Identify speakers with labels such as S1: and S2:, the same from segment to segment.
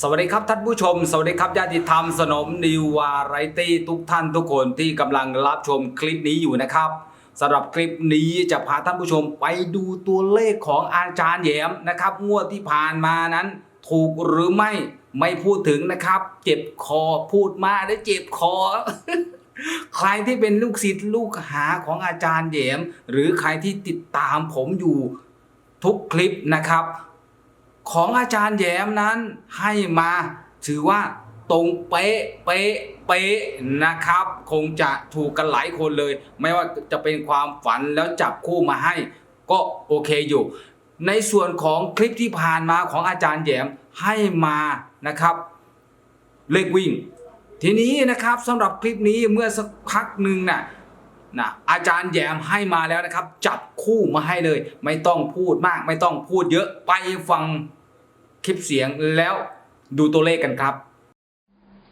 S1: สวัสดีครับท่านผู้ชม สวัสดีครับญาติธรรมสนมนิววาไรตี้ทุกท่านทุกคนที่กำลังรับชมคลิปนี้อยู่นะครับสำหรับคลิปนี้จะพาท่านผู้ชมไปดูตัวเลขของอาจารย์แยมนะครับ งวดที่ผ่านมานั้น ถูกหรือไม่ไม่พูดถึงนะครับ เจ็บคอพูดมาได้เจ็บคอ ใครที่เป็นลูกศิษย์ลูกหาของอาจารย์แยมหรือใครที่ติดตามผมอยู่ทุกคลิปนะครับ ของอาจารย์แย้มนั้นให้มาถือว่าตรงเป๊ะเป๊ะเป๊ะนะครับ คงจะถูกกันหลายคนเลย ไม่ว่าจะเป็นความฝันแล้วจับคู่มาให้ ก็โอเคอยู่ ในส่วนของคลิปที่ผ่านมาของอาจารย์แย้มให้มานะครับเลขวิ่ง ทีนี้นะครับสำหรับคลิปนี้เมื่อสักพักหนึ่งน่ะ นะอาจารย์แยมให้มาแล้วนะครับ จับคู่มาให้เลย ไม่ต้องพูดมาก ไม่ต้องพูดเยอะไปฟังคลิปเสียงแล้วดูตัวเลขกันครับ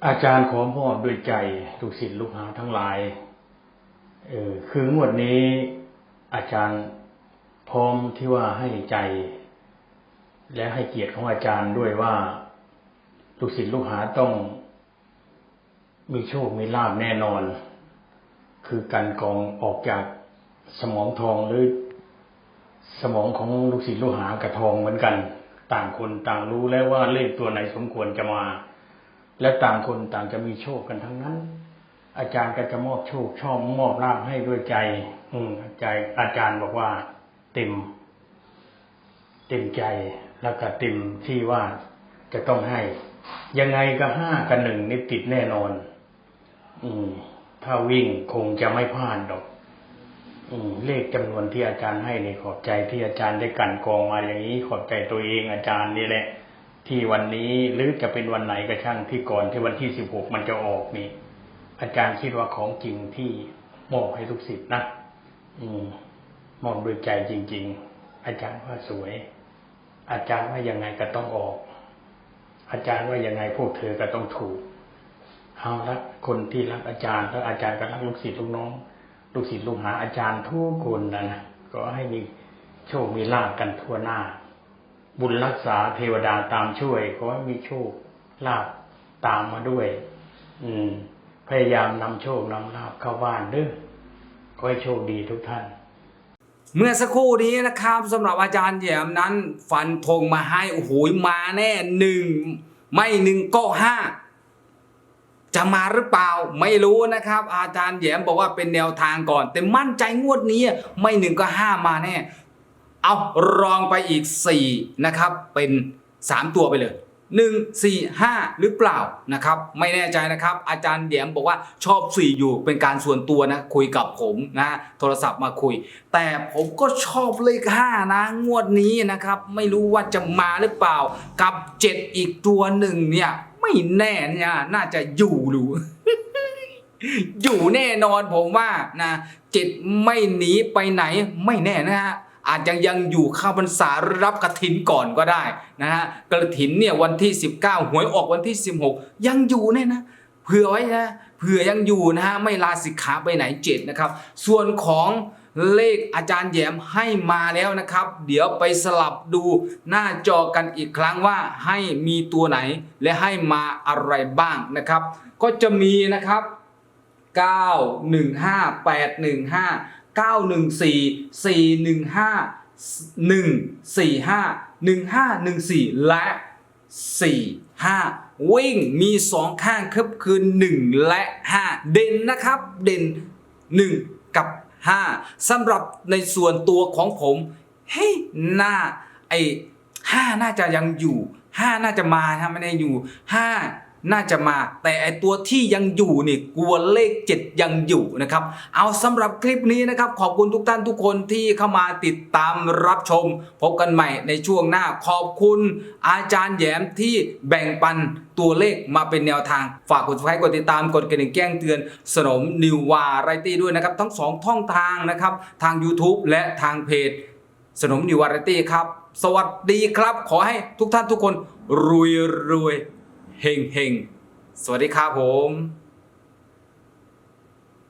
S2: อาจารย์ขอมอบด้วยใจลูกศิษย์ลูกหาทั้งหลายเออคืองวดนี้อาจารย์พร้อมที่ว่าให้ใจ และให้เกียรติของอาจารย์ด้วยว่าลูกศิษย์ลูกหาต้องมีโชค มีลาบแน่นอน คือการกองออกจากสมองทองหรือสมองของลูกศิษย์ลูกหากับทองเหมือนกัน ต่างคนต่างรู้แล้วว่าเลขตัวไหนสมควรจะมา และต่างคนต่างจะมีโชคกันทั้งนั้น อาจารย์ก็จะมอบโชคชอบมอบลาภให้ด้วยใจ อืมใจอาจารย์บอกว่า เต็ม เต็มใจแล้วก็เต็มที่ว่าจะต้องให้ ยังไงก็ห้ากับหนึ่งนี่ติดแน่นอน อืม ถ้าวิ่งคงจะไม่พลาดดอกอืเลขจำนวนที่อาจารย์ให้ในขอบใจที่อาจารย์ได้กันกองมาอย่างนี้ขอบใจตัวเองอาจารย์นี่แหละ ที่วันนี้หรือจะเป็นวันไหนก็ช่างที่ก่อนที่วันที่สิบหกมันจะออกนี่ อาจารย์คิดว่าของจริงที่มอบให้ทุกสิทธิ์นะอืมมอบด้วยใจจริง ๆ อาจารย์ว่าสวย อาจารย์ว่ายังไงก็ต้องออก อาจารย์ว่ายังไงพวกเธอก็ต้องถูก เอาละคนที่รักอาจารย์แล้วอาจารย์ก็รักลูกศิษย์ลูกน้อง ลูกศิษย์ลูกหาอาจารย์ทุกคนนะนะก็ให้มีโชคมีลาภกันทั่วหน้า บุญรักษาเทวดาตามช่วยขอให้มีโชคลาภตามมาด้วย อืม พยายามนำโชคนำลาภเข้าบ้านเด้อขอให้โชคดีทุกท่าน
S1: เมื่อสักครู่นี้นะครับสำหรับอาจารย์แยมนั้น ฟันธงมาให้โอ้โหมาแน่หนึ่งไม่หนึ่งก็ห้า จะมาหรือเปล่าไม่รู้นะครับ อาจารย์แยมบอกว่าเป็นแนวทางก่อน แต่มั่นใจงวดนี้ไม่หนึ่งก็ห้ามาแน่เอารองไปอีกสี่นะครับ เป็นสามตัวไปเลยหนึ่งสี่ห้าหรือเปล่านะครับ ไม่แน่ใจนะครับ อาจารย์แยมบอกว่าชอบสี่อยู่เป็นการส่วนตัวนะ คุยกับผมนะโทรศัพท์มาคุย แต่ผมก็ชอบเลขห้านะ งวดนี้นะครับ ไม่รู้ว่าจะมาหรือเปล่า กับเจ็ดอีกตัวหนึ่งเนี่ย ไม่แน่เนี่ยน่าจะอยู่หรืออยู่แน่นอนผมว่านะเจ็ดไม่หนีไปไหนไม่แน่นะฮะอาจจะยังอยู่ข้าวพรรษารับกระถินก่อนก็ได้นะฮะกระถินเนี่ยวันที่ 19 หวยออกวันที่ 16 ยังอยู่แน่นะเผื่อไว้นะเผื่อยังอยู่นะฮะไม่ลาสิกขาไปไหนเจ็ดนะครับ ส่วนของ เลขอาจารย์แยมให้มาแล้วนะครับ เดี๋ยวไปสลับดูหน้าจอกันอีกครั้งว่าให้มีตัวไหนและให้มาอะไรบ้างนะครับ ก็จะมีนะครับ 9 1 5 8 1 5 9 1 4 4 1 5 1 4 5 1 5 1 4 และ 4 5วิ่งมี 2 ข้างครับคือ 1 และ 5 เด่นนะครับ เด่น 1 5สำหรับในส่วนตัวของผมเฮ้ยหน้าไอ้5น่าจะยังอยู่ 5 น่าจะมาถ้าไม่ได้อยู่ 5 น่าจะมาแต่ไอตัวที่ยังอยู่นี่กลัวเลข 7 ยังอยู่นะครับเอาสำหรับคลิปนี้นะครับ ขอบคุณทุกท่านทุกคนที่เข้ามาติดตามรับชม พบกันใหม่ในช่วงหน้าขอบคุณอาจารย์แยมที่แบ่งปันตัวเลขมาเป็นแนวทาง ฝากกด subscribe กดติดตามกดกระดิ่งแจ้งเตือน สนมนิววาไรตี้ด้วยนะครับ ทั้งสองท่องทางนะครับ ทาง YouTube และทางเพจ สนมนิววาไรตี้ครับ สวัสดีครับ ขอให้ทุกท่านทุกคนรวยรวย เฮงเฮงสวัสดีครับผม